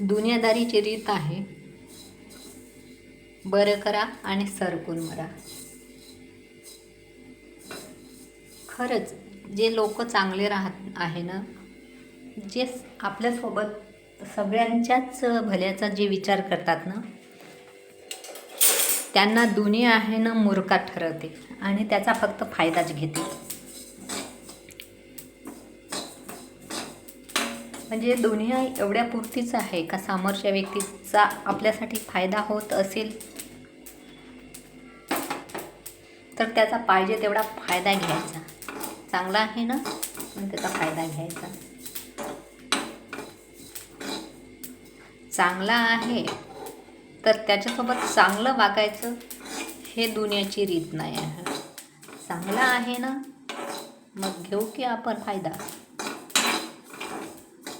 दुनियादारीची रीत आहे. बरं करा आणि सरकून मरा. खरंच जे लोक चांगले राहत आहे ना जे आपल्यासोबत सगळ्यांच्याच भल्याचा जे विचार करतात ना त्यांना दुनिया आहे ना मूर्खात ठरवते आणि त्याचा फक्त फायदाच घेते. म्हणजे दुनिया एवढ्या पुरतीच आहे का समोरच्या व्यक्तीचा आपल्यासाठी फायदा होत असेल? तर त्याचा पाहिजे तेवढा फायदा घ्यायचा. चांगला आहे ना? पण त्याचा फायदा घ्यायचा. चांगला आहे. तर त्याच्यासोबत चांगलं वागायचं हे दुनियाची रीत नाही आहे. चांगला आहे ना? मग घेऊ की आपण फायदा?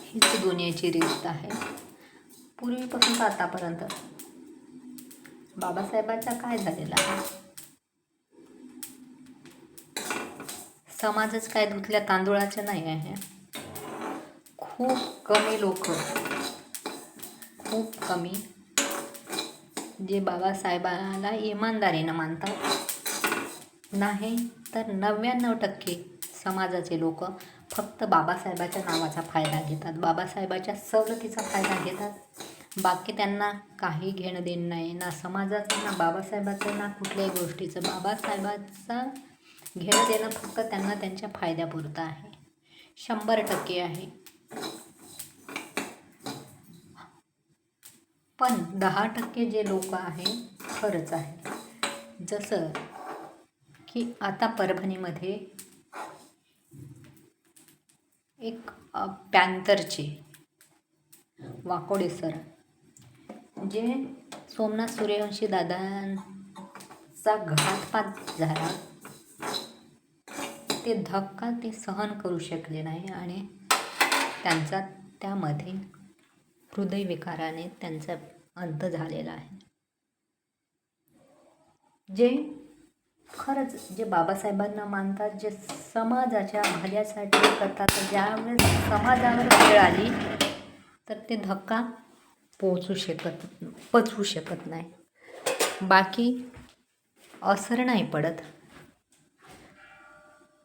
हीच दुनियाची रीत आहे. पूर्वीपासून तर आतापर्यंत बाबासाहेबांचा काय झालेला आहे? समाजच काय धुतल्या तांदूळाचं नाही आहे. खूप कमी लोक खूप कमी जे बाबासाहेबाला इमानदारीनं मानतात. नाही तर नव्याण्णव टक्के समाजाचे लोक फक्त बाबासाहेबाच्या नावाचा फायदा घेतात. बाबासाहेबाच्या सवलतीचा फायदा घेतात. बाकी त्यांना काही घेणं देणं नाही. ना समाजाचं ना बाबासाहेबाचं ना कुठल्याही गोष्टीचं. बाबासाहेबाचा घेणं देणं फक्त त्यांना त्यांच्या फायद्यापुरतं आहे. शंभर टक्के आहे. पण दहा टक्के जे लोक आहे खरंच आहे. जसं की आता परभणीमध्ये एक पॅन्थरचे. वाकोडे सर. जे सोमनाथ सूर्यवंशी दादांचा घातपात झाला ते धक्का ते सहन करू शकले नाही आणि त्यांचा त्यामध्ये हृदयविकाराने त्यांचा अंत झालेला आहे. जे खरंच जे बाबासाहेबांना मानतात जे समाजाच्या भल्यासाठी करतात ज्यावेळेस समाजावर वेळ आली तर ते धक्का पोचू शकत पचवू शकत नाही. बाकी असर नाही पडत.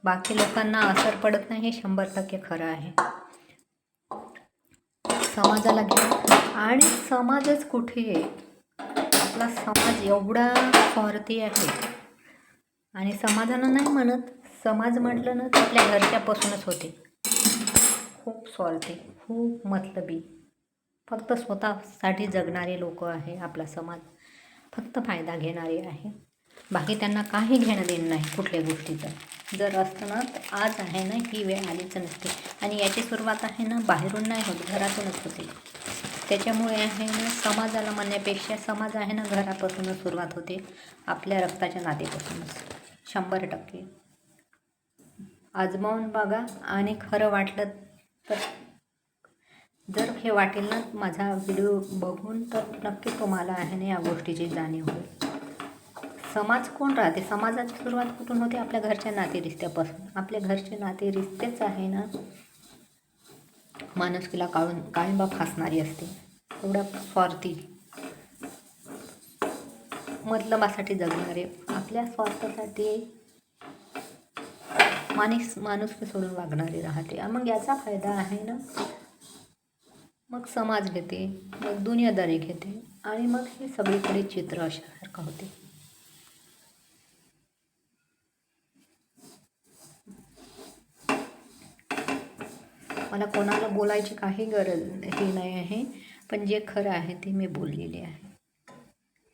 बाकी लोकांना असर पडत नाही हे शंभर टक्के खरं आहे. समाजाला घ्या आणि समाजच कुठे आहे? आपला समाज एवढा स्वार्थी आहे. आणि समाजानं नाही म्हणत समाज म्हटलं ना तर आपल्या घरच्यापासूनच होते. खूप स्वार्थी खूप मतलबी. फक्त स्वतःसाठी जगणारे लोक आहे आपला समाज. फक्त फायदा घेणारे आहे. बाकी त्यांना काही घेणं देणं नाही कुठल्या गोष्टीचं. जर असतं ना तर आज आहे ना ही वेळ आलीच नसते. आणि याची सुरुवात आहे ना बाहेरून नाही होत घरातूनच होते. त्याच्यामुळे आहे ना समाजाला म्हणण्यापेक्षा समाज आहे ना घरापासूनच सुरुवात होते. आपल्या रक्ताच्या नातेपासूनच शंभर टक्के. आजमावून बघा आणि खरं वाटलं तर जर हे वाटेल ना माझा व्हिडिओ बघून तर नक्की तुम्हाला आहे ना या गोष्टीची जाणीव होईल. समाज कोण राहते? समाजाची सुरुवात कुठून होते? आपल्या घरच्या नातेरिस्त्यापासून आपल्या घरचे नातेरिस्तेच आहे ना. माणुसकीला काळून काळिंबा फासणारी असते. एवढ्या स्वार्थी. मतलबासाठी जगणारे आपल्या स्वार्थासाठी माणूस माणुसकी सोडून वागणारी राहते. मग याचा फायदा आहे ना? मग समाज घेते मग दुनियादारी घेते आणि मग हे सगळीकडे चित्र अशासारखं होते. मला कोणाला बोलायची काही गरज हे नाही आहे पण जे खरं आहे ते मी बोललेले आहे.